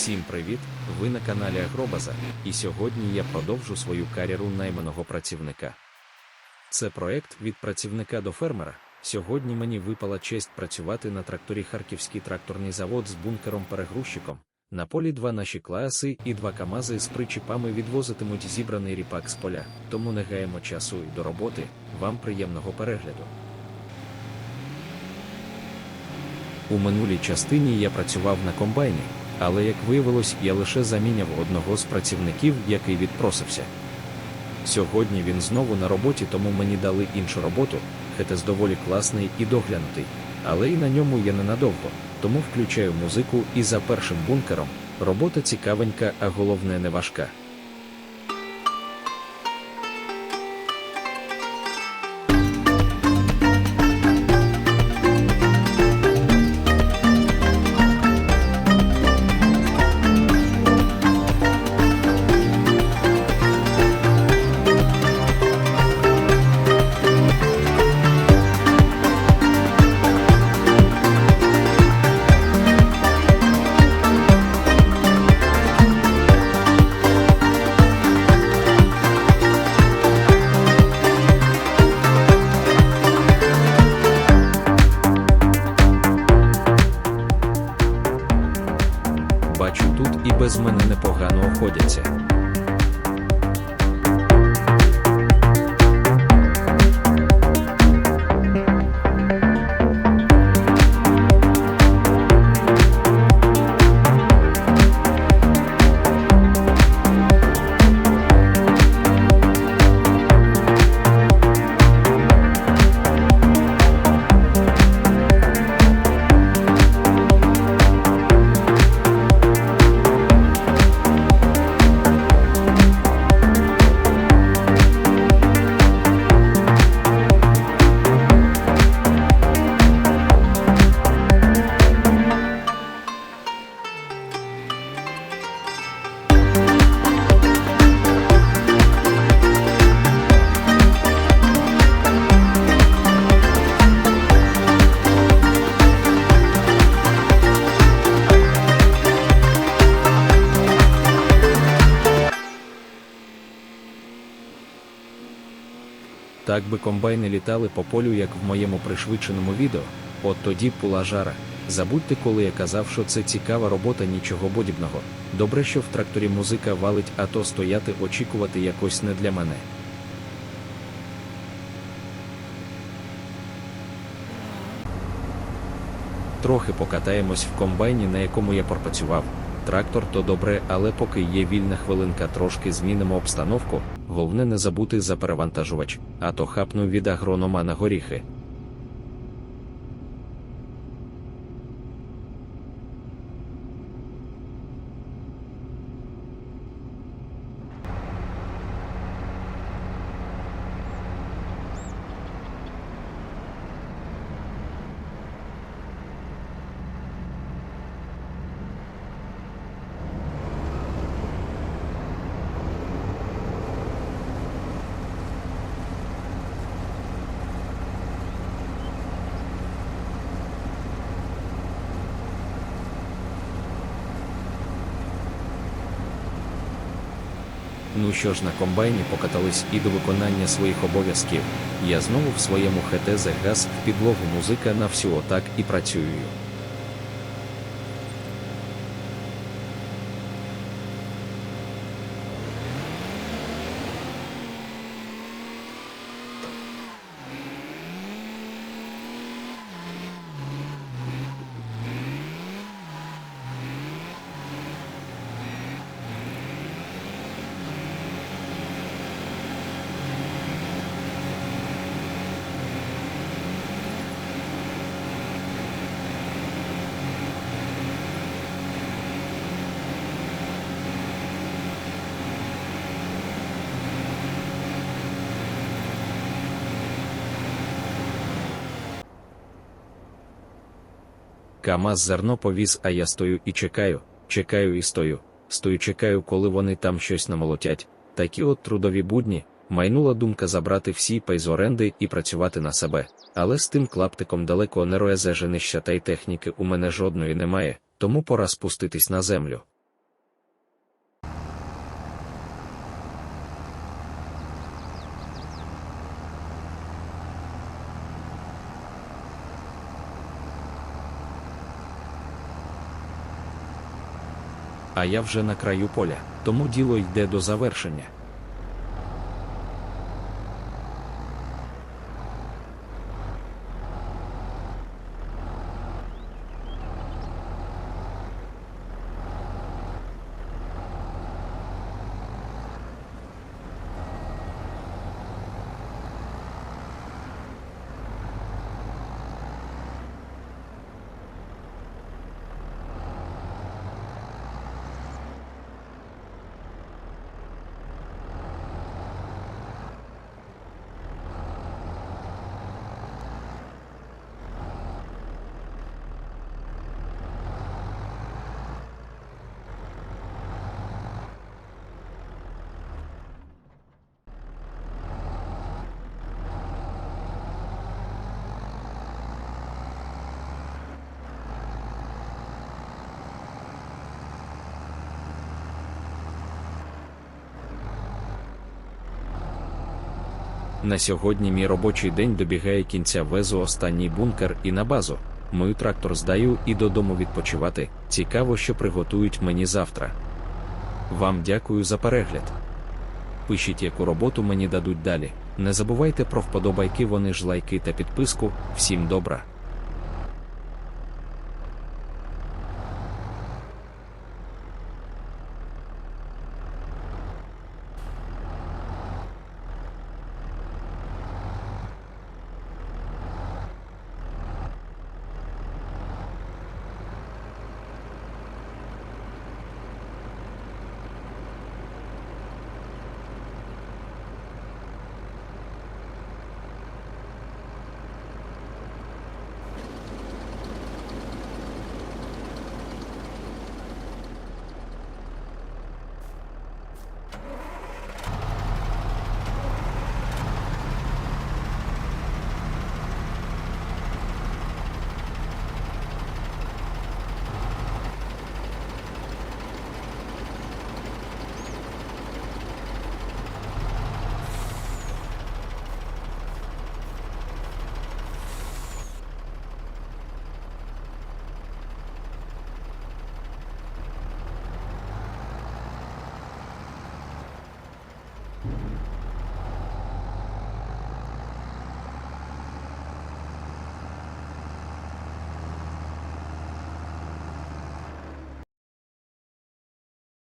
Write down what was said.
Всім привіт! Ви на каналі Агробаза, і сьогодні я продовжу свою кар'єру найманого працівника. Це проект від працівника до фермера. Сьогодні мені випала честь працювати на тракторі Харківський тракторний завод з бункером-перегрузчиком. На полі два наші класи і два камази з причіпами відвозитимуть зібраний ріпак з поля, тому не гаємо часу і до роботи. Вам приємного перегляду. У минулій частині я працював на комбайні, але як виявилось, я лише заміняв одного з працівників, який відпросився. Сьогодні він знову на роботі, тому мені дали іншу роботу, хетес доволі класний і доглянутий, але і на ньому я ненадовго, тому включаю музику і за першим бункером робота цікавенька, а головне не важка. Бачу, тут і без мене непогано охотяться. Так би комбайни літали по полю, як в моєму пришвидшеному відео, от тоді була жара. Забудьте, коли я казав, що це цікава робота нічого подібного. Добре, що в тракторі музика валить, а то стояти очікувати якось не для мене. Трохи покатаємось в комбайні, на якому я пропрацював. Трактор то добре, але поки є вільна хвилинка, трошки змінимо обстановку. Головне не забути за перевантажувач, а то хапну від агронома на горіхи. Ну що ж, на комбайні покатались і до виконання своїх обов'язків. Я знову в своєму ХТЗ газ в підлогу музика на всю отак і працюю. КАМАЗ зерно повіз, а я стою і чекаю, чекаю і стою, стою, чекаю, коли вони там щось намолотять. Такі от трудові будні. Майнула думка забрати всі пейзоренди і працювати на себе, але з тим клаптиком далеко не роезе женища та й техніки у мене жодної немає, тому пора спуститись на землю. А я вже на краю поля, тому діло йде до завершення. На сьогодні мій робочий день добігає кінця везу останній бункер і на базу. Мою трактор здаю і додому відпочивати. Цікаво, що приготують мені завтра. Вам дякую за перегляд. Пишіть, яку роботу мені дадуть далі. Не забувайте про вподобайки, вони ж лайки та підписку. Всім добра!